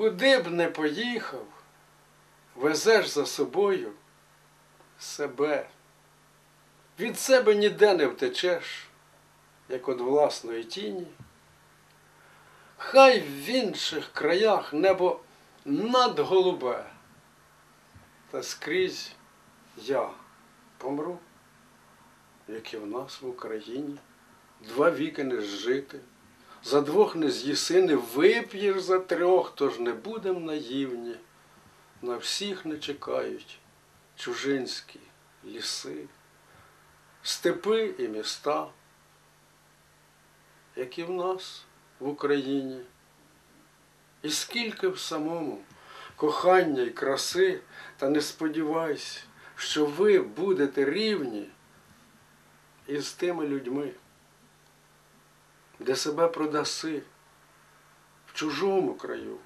Куди б не поїхав, везеш за собою себе. Від себе ніде не втечеш, як від власної тіні. Хай в інших краях небо надголубе, та скрізь я помру, як і в нас в Україні. Два віки не зжити, за двох не з'їси, не вип'єш за трьох, тож не будем наївні. На всіх не чекають чужинські ліси, степи і міста, як і в нас в Україні. І скільки в самому кохання і краси, та не сподівайся, що ви будете рівні із тими людьми, де себе продаси в чужому краю,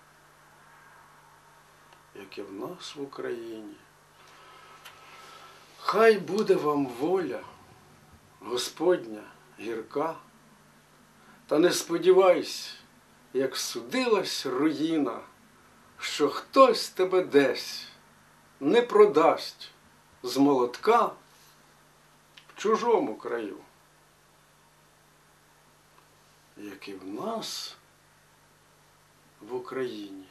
як і в нас в Україні. Хай буде вам воля, Господня гірка, та не сподівайся, як судилась руїна, що хтось тебе десь не продасть з молотка в чужому краю, як і в нас в Україні.